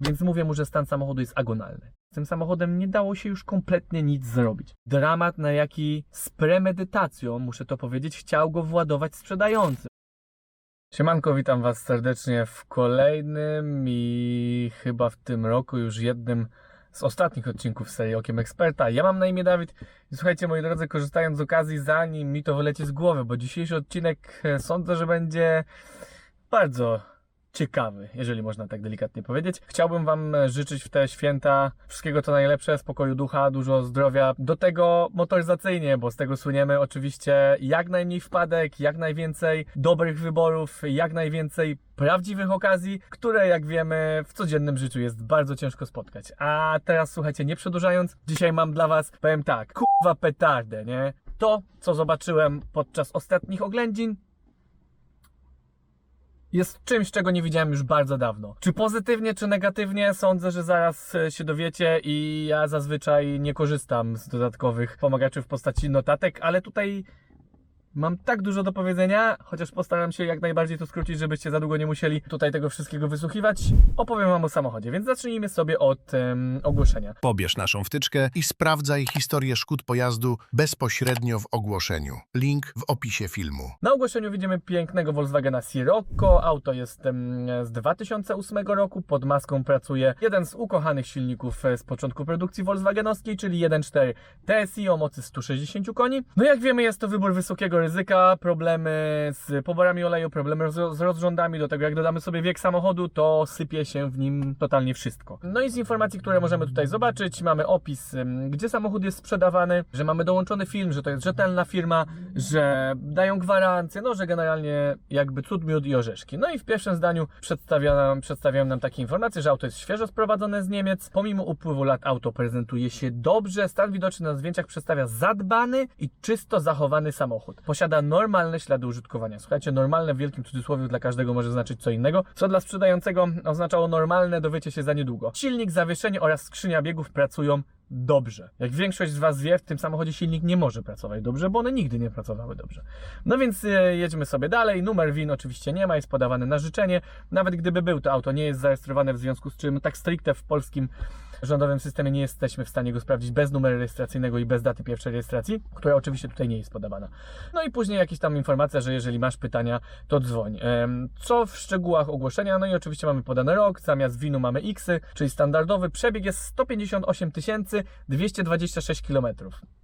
Więc mówię mu, że stan samochodu jest agonalny. Z tym samochodem nie dało się już kompletnie nic zrobić. Dramat, na jaki z premedytacją, muszę to powiedzieć, chciał go władować sprzedający. Siemanko, witam Was serdecznie w kolejnym i chyba w tym roku już jednym z ostatnich odcinków serii Okiem Eksperta. Ja mam na imię Dawid i słuchajcie moi drodzy, korzystając z okazji, zanim mi to wyleci z głowy, bo dzisiejszy odcinek e, sądzę, że będzie bardzo ciekawy, jeżeli można tak delikatnie powiedzieć. Chciałbym Wam e, życzyć w te święta wszystkiego co najlepsze, spokoju ducha, dużo zdrowia. Do tego motoryzacyjnie, bo z tego słyniemy oczywiście jak najmniej wpadek, jak najwięcej dobrych wyborów, jak najwięcej prawdziwych okazji, które jak wiemy w codziennym życiu jest bardzo ciężko spotkać. A teraz słuchajcie, nie przedłużając, dzisiaj mam dla Was, powiem tak, kurwa petardę, nie? To, co zobaczyłem podczas ostatnich oględzin, jest czymś, czego nie widziałem już bardzo dawno. Czy pozytywnie, czy negatywnie, sądzę, że zaraz e, się dowiecie i ja zazwyczaj nie korzystam z dodatkowych pomagaczy w postaci notatek, ale tutaj mam tak dużo do powiedzenia, chociaż postaram się jak najbardziej to skrócić, żebyście za długo nie musieli tutaj tego wszystkiego wysłuchiwać. Opowiem wam o samochodzie, więc zacznijmy sobie od em, ogłoszenia. Pobierz naszą wtyczkę i sprawdzaj historię szkód pojazdu bezpośrednio w ogłoszeniu. Link w opisie filmu. Na ogłoszeniu widzimy pięknego Volkswagena Sirocco. Auto jest em, z 2008 roku. Pod maską pracuje jeden z ukochanych silników e, z początku produkcji Volkswagenowskiej, czyli 1.4 TSI o mocy 160 koni. No jak wiemy, jest to wybór wysokiego ryzyka, problemy z poborami oleju, problemy z, rozrządami. Do tego, jak dodamy sobie wiek samochodu, to sypie się w nim totalnie wszystko. No i z informacji, które możemy tutaj zobaczyć, mamy opis, gdzie samochód jest sprzedawany, że mamy dołączony film, że to jest rzetelna firma, że dają gwarancję, no że generalnie jakby cud, miód i orzeszki. No i w pierwszym zdaniu przedstawia nam, przedstawiają nam takie informacje, że auto jest świeżo sprowadzone z Niemiec. Pomimo upływu lat auto prezentuje się dobrze. Stan widoczny na zdjęciach przedstawia zadbany i czysto zachowany samochód. Posiada normalne ślady użytkowania. Słuchajcie, normalne w wielkim cudzysłowie dla każdego może znaczyć co innego. Co dla sprzedającego oznaczało normalne, dowiecie się za niedługo. Silnik, zawieszenie oraz skrzynia biegów pracują dobrze. Jak większość z Was wie, w tym samochodzie silnik nie może pracować dobrze, bo one nigdy nie pracowały dobrze. No więc e, jedźmy sobie dalej. Numer WIN oczywiście nie ma, jest podawany na życzenie. Nawet gdyby był, to auto nie jest zarejestrowane, w związku z czym tak stricte w polskim rządowym systemie nie jesteśmy w stanie go sprawdzić bez numeru rejestracyjnego i bez daty pierwszej rejestracji, która oczywiście tutaj nie jest podawana. No i później jakieś tam informacja, że jeżeli masz pytania, to dzwoń. Co w szczegółach ogłoszenia? No i oczywiście mamy podany rok, zamiast winu mamy X, czyli standardowy. Przebieg jest 158 226 km.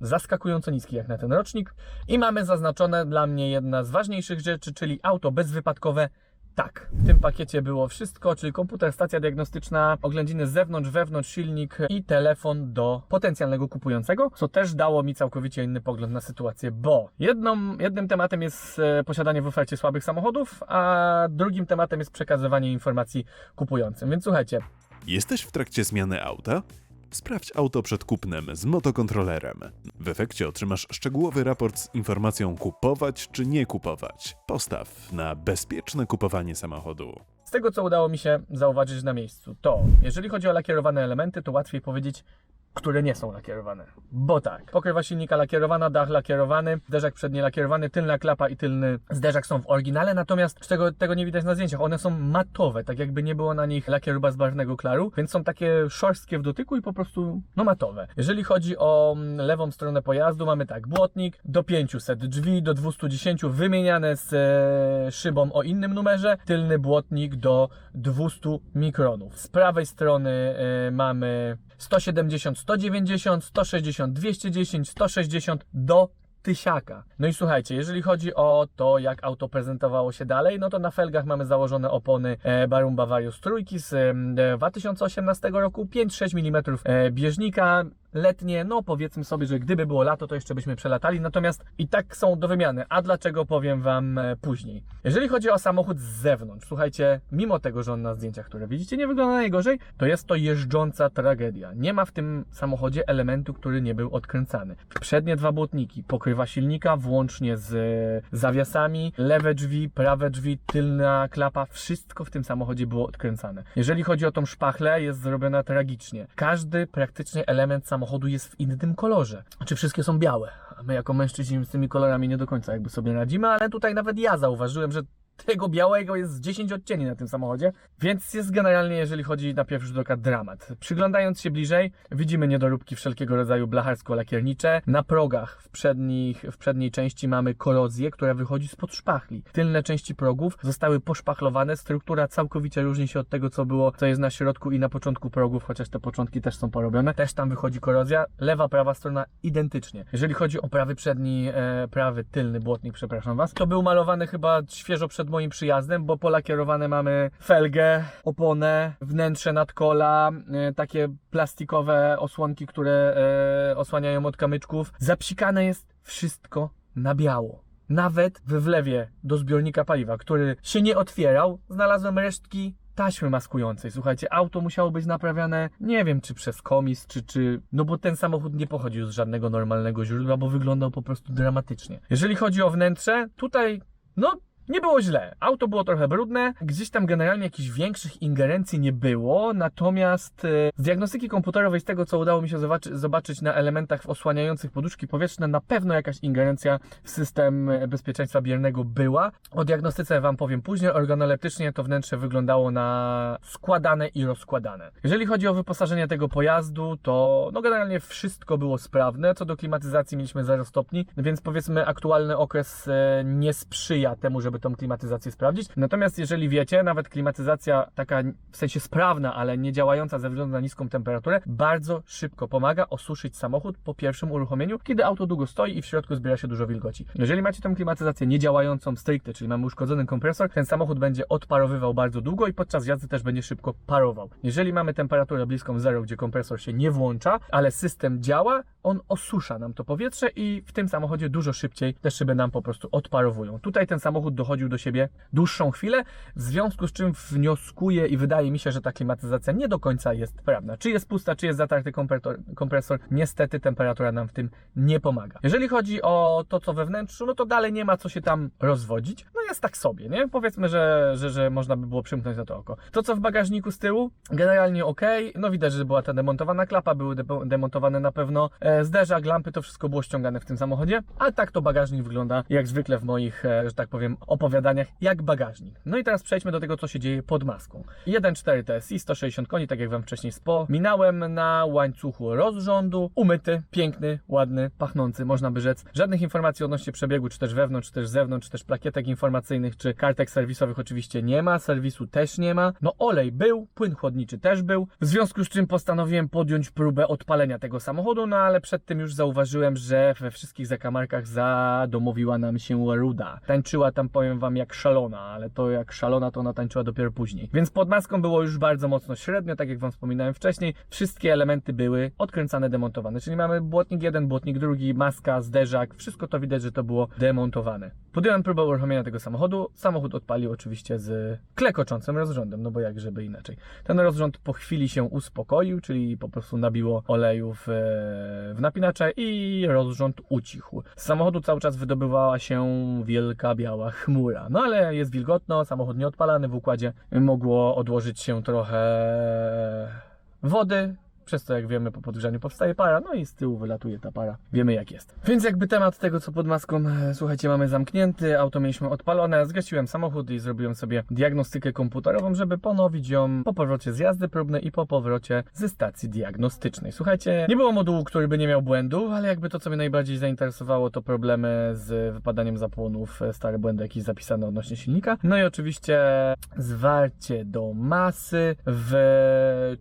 Zaskakująco niski jak na ten rocznik. I mamy zaznaczone dla mnie jedna z ważniejszych rzeczy, czyli auto bezwypadkowe tak, w tym pakiecie było wszystko, czyli komputer, stacja diagnostyczna, oględziny z zewnątrz, wewnątrz, silnik i telefon do potencjalnego kupującego, co też dało mi całkowicie inny pogląd na sytuację, bo jedną, jednym tematem jest e, posiadanie w ofercie słabych samochodów, a drugim tematem jest przekazywanie informacji kupującym. Więc słuchajcie, Jesteś w trakcie zmiany auta? Sprawdź auto przed kupnem z motokontrolerem. W efekcie otrzymasz szczegółowy raport z informacją kupować czy nie kupować. Postaw na bezpieczne kupowanie samochodu. Z tego, co udało mi się zauważyć na miejscu, to jeżeli chodzi o lakierowane elementy, to łatwiej powiedzieć, które nie są lakierowane. Bo tak, pokrywa silnika lakierowana, dach lakierowany, zderzak przedni lakierowany, tylna klapa i tylny zderzak są w oryginale, natomiast czego, tego nie widać na zdjęciach, one są matowe, tak jakby nie było na nich lakieru bezbarwnego klaru, więc są takie szorstkie w dotyku i po prostu no matowe. Jeżeli chodzi o mm, lewą stronę pojazdu, mamy tak, błotnik do 500, drzwi do 210 wymieniane z e, szybą o innym numerze, tylny błotnik do 200 mikronów. Z prawej strony e, mamy 170, 190, 160, 210, 160 do tysiaka. No i słuchajcie, jeżeli chodzi o to, jak auto prezentowało się dalej, no to na felgach mamy założone opony e, Barumba Varius trójki z em, 2018 roku, 5-6 mm e, bieżnika, letnie, no powiedzmy sobie, że gdyby było lato, to jeszcze byśmy przelatali, natomiast i tak są do wymiany. A dlaczego powiem Wam e, później. Jeżeli chodzi o samochód z zewnątrz, słuchajcie, mimo tego, że on na zdjęciach, które widzicie, nie wygląda najgorzej, to jest to jeżdżąca tragedia. Nie ma w tym samochodzie elementu, który nie był odkręcany. Przednie dwa błotniki, pokrywa silnika, włącznie z e, zawiasami, lewe drzwi, prawe drzwi, tylna klapa, wszystko w tym samochodzie było odkręcane. Jeżeli chodzi o tą szpachlę, jest zrobiona tragicznie. Każdy praktycznie element samochodu jest w innym kolorze. Czy wszystkie są białe? My jako mężczyźni z tymi kolorami nie do końca jakby sobie radzimy, ale tutaj nawet ja zauważyłem, że tego białego jest z 10 odcieni na tym samochodzie, więc jest generalnie, jeżeli chodzi na pierwszy rzut oka, dramat. Przyglądając się bliżej, widzimy niedoróbki wszelkiego rodzaju blacharsko-lakiernicze. Na progach w, przednich, w przedniej części mamy korozję, która wychodzi spod szpachli. Tylne części progów zostały poszpachlowane, struktura całkowicie różni się od tego, co było, co jest na środku i na początku progów, chociaż te początki też są porobione. Też tam wychodzi korozja. Lewa, prawa strona identycznie. Jeżeli chodzi o prawy przedni, e, prawy tylny błotnik, przepraszam Was, to był malowany chyba świeżo przed moim przyjazdem, bo polakierowane mamy felgę, oponę, wnętrze nadkola, e, takie plastikowe osłonki, które e, osłaniają od kamyczków. Zapsikane jest wszystko na biało. Nawet we wlewie do zbiornika paliwa, który się nie otwierał, znalazłem resztki taśmy maskującej. Słuchajcie, auto musiało być naprawiane, nie wiem czy przez komis, czy, czy... No bo ten samochód nie pochodził z żadnego normalnego źródła, bo wyglądał po prostu dramatycznie. Jeżeli chodzi o wnętrze, tutaj, no... Nie było źle. Auto było trochę brudne, gdzieś tam generalnie jakichś większych ingerencji nie było, natomiast e, z diagnostyki komputerowej, z tego co udało mi się zobaczy, zobaczyć na elementach osłaniających poduszki powietrzne, na pewno jakaś ingerencja w system e, bezpieczeństwa biernego była. O diagnostyce Wam powiem później. Organoleptycznie to wnętrze wyglądało na składane i rozkładane. Jeżeli chodzi o wyposażenie tego pojazdu, to no generalnie wszystko było sprawne. Co do klimatyzacji mieliśmy 0 stopni, więc powiedzmy aktualny okres e, nie sprzyja temu, żeby tą klimatyzację sprawdzić. Natomiast jeżeli wiecie, nawet klimatyzacja taka w sensie sprawna, ale nie działająca ze względu na niską temperaturę, bardzo szybko pomaga osuszyć samochód po pierwszym uruchomieniu, kiedy auto długo stoi i w środku zbiera się dużo wilgoci. Jeżeli macie tą klimatyzację niedziałającą stricte, czyli mamy uszkodzony kompresor, ten samochód będzie odparowywał bardzo długo i podczas jazdy też będzie szybko parował. Jeżeli mamy temperaturę bliską zero, gdzie kompresor się nie włącza, ale system działa, on osusza nam to powietrze i w tym samochodzie dużo szybciej te szyby nam po prostu odparowują. Tutaj ten samochód dochodził do siebie dłuższą chwilę, w związku z czym wnioskuję i wydaje mi się, że ta klimatyzacja nie do końca jest sprawna. Czy jest pusta, czy jest zatarty kompresor, kompresor, niestety temperatura nam w tym nie pomaga. Jeżeli chodzi o to, co we wnętrzu, no to dalej nie ma co się tam rozwodzić. No jest tak sobie, nie? Powiedzmy, że, że, że można by było przymknąć na to oko. To, co w bagażniku z tyłu, generalnie ok. No widać, że była ta demontowana klapa, były de- demontowane na pewno e, zderzak, lampy, to wszystko było ściągane w tym samochodzie. A tak to bagażnik wygląda, jak zwykle w moich, e, że tak powiem, opowiadaniach, jak bagażnik. No i teraz przejdźmy do tego, co się dzieje pod maską. 1.4 TSI, 160 koni, tak jak Wam wcześniej wspominałem, na łańcuchu rozrządu, umyty, piękny, ładny, pachnący, można by rzec. Żadnych informacji odnośnie przebiegu, czy też wewnątrz, czy też zewnątrz, czy też plakietek informacyjnych, czy kartek serwisowych oczywiście nie ma, serwisu też nie ma. No olej był, płyn chłodniczy też był, w związku z czym postanowiłem podjąć próbę odpalenia tego samochodu, no ale przed tym już zauważyłem, że we wszystkich zakamarkach zadomowiła nam się ruda. Tańczyła tam, powiem wam, jak szalona, ale to jak szalona to ona tańczyła dopiero później. Więc pod maską było już bardzo mocno średnio, tak jak wam wspominałem wcześniej. Wszystkie elementy były odkręcane, demontowane, czyli mamy błotnik jeden, błotnik drugi, maska, zderzak, wszystko to widać, że to było demontowane. Podjąłem próbę uruchomienia tego samochodu. Samochód odpalił oczywiście z klekoczącym rozrządem, no bo jak żeby inaczej. Ten rozrząd po chwili się uspokoił, czyli po prostu nabiło oleju w, w napinacze i rozrząd ucichł. Z samochodu cały czas wydobywała się wielka biała chmura. No ale jest wilgotno, samochód nieodpalany w układzie. Mogło odłożyć się trochę wody, przez co jak wiemy po podgrzaniu powstaje para, no i z tyłu wylatuje ta para. Wiemy jak jest. Więc jakby temat tego co pod maską, e, słuchajcie, mamy zamknięty, auto mieliśmy odpalone, zgasiłem samochód i zrobiłem sobie diagnostykę komputerową, żeby ponowić ją po powrocie z jazdy próbnej i po powrocie ze stacji diagnostycznej. Słuchajcie, nie było modułu, który by nie miał błędu, ale jakby to co mnie najbardziej zainteresowało to problemy z wypadaniem zapłonów, e, stare błędy jakieś zapisane odnośnie silnika. No i oczywiście zwarcie do masy w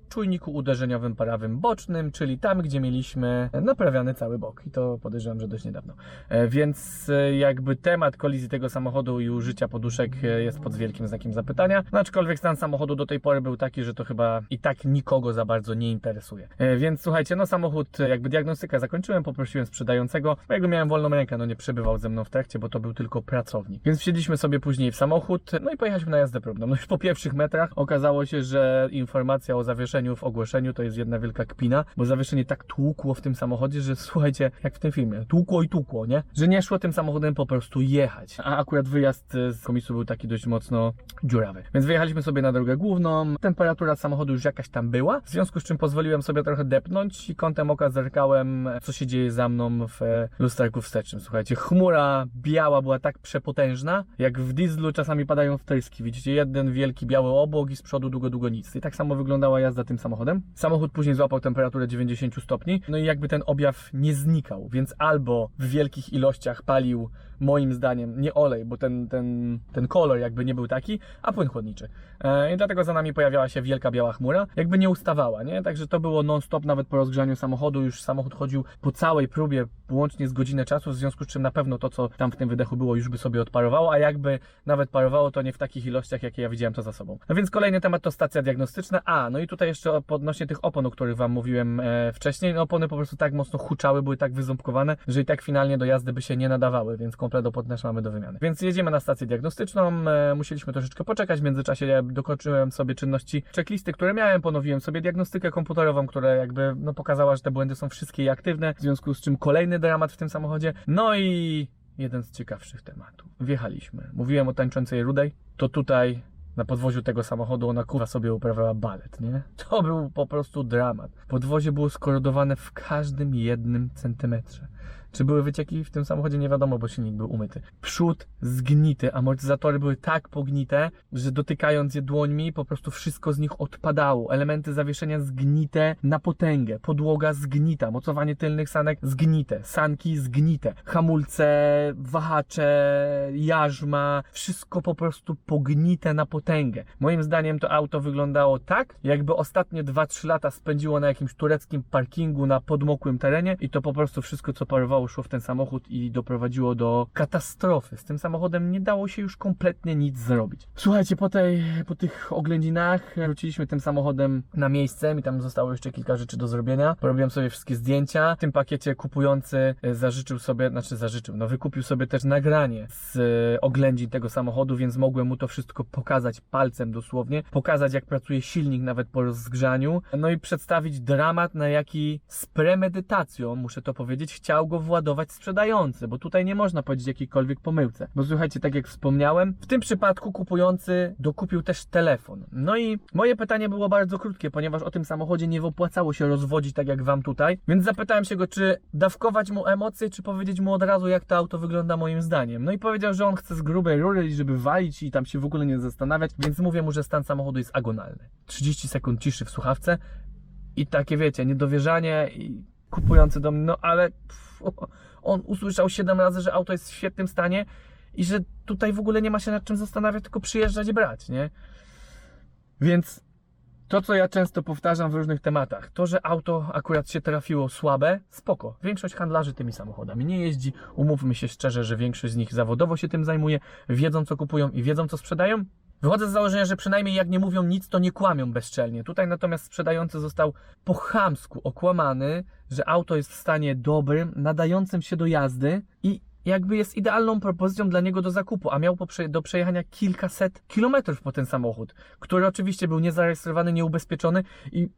czujniku uderzeniowym prawym bocznym, czyli tam, gdzie mieliśmy naprawiany cały bok. I to podejrzewam, że dość niedawno. E, Więc e, jakby temat kolizji tego samochodu i użycia poduszek e, jest pod wielkim znakiem zapytania. No aczkolwiek stan samochodu do tej pory był taki, że to chyba i tak nikogo za bardzo nie interesuje. Więc słuchajcie, no samochód, jakby diagnostykę zakończyłem, poprosiłem sprzedającego, bo jakby miałem wolną rękę, no nie przebywał ze mną w trakcie, bo to był tylko pracownik. Więc wsiedliśmy sobie później w samochód, no i pojechaliśmy na jazdę próbną. No już po pierwszych metrach okazało się, że informacja o zawieszeniu w ogłoszeniu to jest jedna wielka kpina, bo zawieszenie tak tłukło w tym samochodzie, że słuchajcie, jak w tym filmie, tłukło i tłukło, nie? Że nie szło tym samochodem po prostu jechać. A akurat wyjazd e, z komisu był taki dość mocno dziurawy. Więc wyjechaliśmy sobie na drogę główną, temperatura samochodu już jakaś tam była, w związku z czym pozwoliłem sobie trochę depnąć i kątem oka zerkałem, co się dzieje za mną w e, lusterku wstecznym. Słuchajcie, chmura biała była tak przepotężna, jak w dieslu czasami padają wtryski. Widzicie, jeden wielki biały obłok i z przodu długo, długo nic. I tak samo wyglądała jazda tym samochodem. Samochód później złapał temperaturę 90 stopni, no i jakby ten objaw nie znikał, więc albo w wielkich ilościach palił moim zdaniem nie olej, bo ten, ten, ten kolor jakby nie był taki, a płyn chłodniczy. E, I dlatego za nami pojawiała się wielka biała chmura, jakby nie ustawała, nie? Także to było non-stop nawet po rozgrzaniu samochodu, już samochód chodził po całej próbie, łącznie z godzinę czasu, w związku z czym na pewno to, co tam w tym wydechu było, już by sobie odparowało, a jakby nawet parowało, to nie w takich ilościach, jakie ja widziałem to za sobą. No więc kolejny temat to stacja diagnostyczna. A, no i tutaj jeszcze podnośnie tych opon, o których Wam mówiłem e, wcześniej. No opony po prostu tak mocno huczały, były tak wyząbkowane, że i tak finalnie do jazdy by się nie nadawały, więc też mamy do wymiany. Więc jedziemy na stację diagnostyczną, e, musieliśmy troszeczkę poczekać, w międzyczasie ja dokończyłem sobie czynności checklisty, które miałem, ponowiłem sobie diagnostykę komputerową, która jakby no, pokazała, że te błędy są wszystkie aktywne, w związku z czym kolejny dramat w tym samochodzie. No i jeden z ciekawszych tematów. Wjechaliśmy. Mówiłem o tańczącej rudej, to tutaj na podwoziu tego samochodu ona kurwa sobie uprawiała balet, nie? To był po prostu dramat. Podwozie było skorodowane w każdym jednym centymetrze. Czy były wycieki w tym samochodzie? Nie wiadomo, bo silnik był umyty. Przód zgnity, amortyzatory były tak pognite, że dotykając je dłońmi, po prostu wszystko z nich odpadało. Elementy zawieszenia zgnite na potęgę, podłoga zgnita, mocowanie tylnych sanek zgnite, sanki zgnite, hamulce, wahacze, jarzma, wszystko po prostu pognite na potęgę. Moim zdaniem to auto wyglądało tak, jakby ostatnie 2-3 lata spędziło na jakimś tureckim parkingu na podmokłym terenie i to po prostu wszystko, co parowało, szło w ten samochód i doprowadziło do katastrofy. Z tym samochodem nie dało się już kompletnie nic zrobić. Słuchajcie, po, tej, po tych oględzinach wróciliśmy tym samochodem na miejsce. Mi tam zostało jeszcze kilka rzeczy do zrobienia. Porobiłem sobie wszystkie zdjęcia. W tym pakiecie kupujący e, zażyczył sobie, znaczy zażyczył, no wykupił sobie też nagranie z e, oględzin tego samochodu, więc mogłem mu to wszystko pokazać palcem dosłownie. Pokazać jak pracuje silnik nawet po rozgrzaniu. No i przedstawić dramat, na jaki z premedytacją, muszę to powiedzieć, chciał go władować sprzedający, bo tutaj nie można powiedzieć jakiejkolwiek pomyłce. Bo słuchajcie, tak jak wspomniałem, w tym przypadku kupujący dokupił też telefon. No i moje pytanie było bardzo krótkie, ponieważ o tym samochodzie nie opłacało się rozwodzić tak jak wam tutaj, więc zapytałem się go, czy dawkować mu emocje, czy powiedzieć mu od razu, jak to auto wygląda moim zdaniem. No i powiedział, że on chce z grubej rury, żeby walić i tam się w ogóle nie zastanawiać, więc mówię mu, że stan samochodu jest agonalny. 30 sekund ciszy w słuchawce i takie wiecie, niedowierzanie i kupujący do mnie, no ale pff, on usłyszał 7 razy, że auto jest w świetnym stanie i że tutaj w ogóle nie ma się nad czym zastanawiać, tylko przyjeżdżać i brać, nie? Więc to, co ja często powtarzam w różnych tematach, to, że auto akurat się trafiło słabe, spoko. Większość handlarzy tymi samochodami nie jeździ. Umówmy się szczerze, że większość z nich zawodowo się tym zajmuje, wiedzą co kupują i wiedzą co sprzedają. Wychodzę z założenia, że przynajmniej jak nie mówią nic, to nie kłamią bezczelnie. Tutaj natomiast sprzedający został po chamsku okłamany, że auto jest w stanie dobrym, nadającym się do jazdy i jakby jest idealną propozycją dla niego do zakupu, a miał do przejechania kilkaset kilometrów po ten samochód, który oczywiście był niezarejestrowany, nieubezpieczony i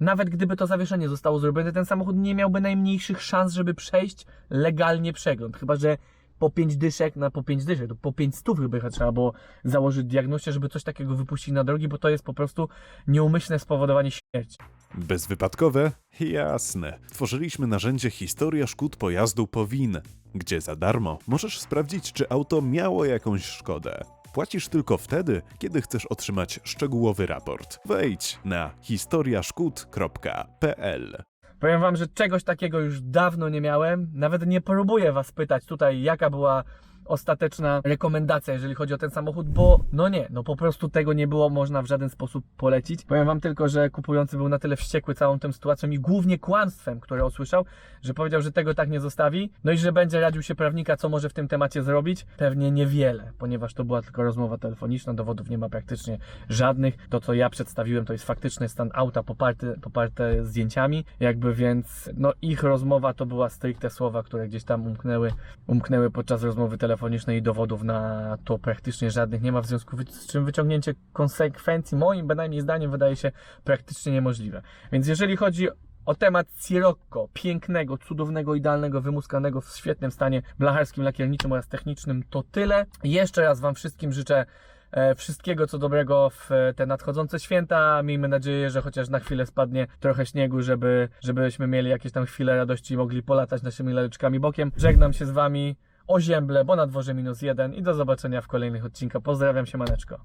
nawet gdyby to zawieszenie zostało zrobione, ten samochód nie miałby najmniejszych szans, żeby przejść legalnie przegląd. Chyba, że po 5 dyszek na po 5 dyszek, to po 5 stów chyba trzeba było założyć diagnozie, żeby coś takiego wypuścić na drogi, bo to jest po prostu nieumyślne spowodowanie śmierci. Bezwypadkowe? Jasne. Tworzyliśmy narzędzie Historia szkód pojazdu Powin, gdzie za darmo możesz sprawdzić, czy auto miało jakąś szkodę. Płacisz tylko wtedy, kiedy chcesz otrzymać szczegółowy raport. Wejdź na historiaszkód.pl. Powiem wam, że czegoś takiego już dawno nie miałem. Nawet nie próbuję was pytać tutaj, jaka była ostateczna rekomendacja, jeżeli chodzi o ten samochód, bo no nie, no po prostu tego nie było można w żaden sposób polecić. Powiem wam tylko, że kupujący był na tyle wściekły całą tą sytuacją i głównie kłamstwem, które usłyszał, że powiedział, że tego tak nie zostawi, no i że będzie radził się prawnika, co może w tym temacie zrobić. Pewnie niewiele, ponieważ to była tylko rozmowa telefoniczna, dowodów nie ma praktycznie żadnych. To, co ja przedstawiłem, to jest faktyczny stan auta poparte, poparte zdjęciami, jakby więc, no ich rozmowa to była stricte słowa, które gdzieś tam umknęły, umknęły podczas rozmowy telefonicznej telefonicznej i dowodów na to praktycznie żadnych nie ma, w związku z czym wyciągnięcie konsekwencji, moim bynajmniej zdaniem, wydaje się praktycznie niemożliwe. Więc jeżeli chodzi o temat Sirocco, pięknego, cudownego, idealnego, wymuskanego, w świetnym stanie blacharskim, lakierniczym oraz technicznym, to tyle. Jeszcze raz Wam wszystkim życzę e, wszystkiego co dobrego w e, te nadchodzące święta. Miejmy nadzieję, że chociaż na chwilę spadnie trochę śniegu, żeby, żebyśmy mieli jakieś tam chwile radości i mogli polatać naszymi laleczkami bokiem. Żegnam się z Wami o ziemble, bo na dworze minus jeden i do zobaczenia w kolejnych odcinkach. Pozdrawiam się, maneczko.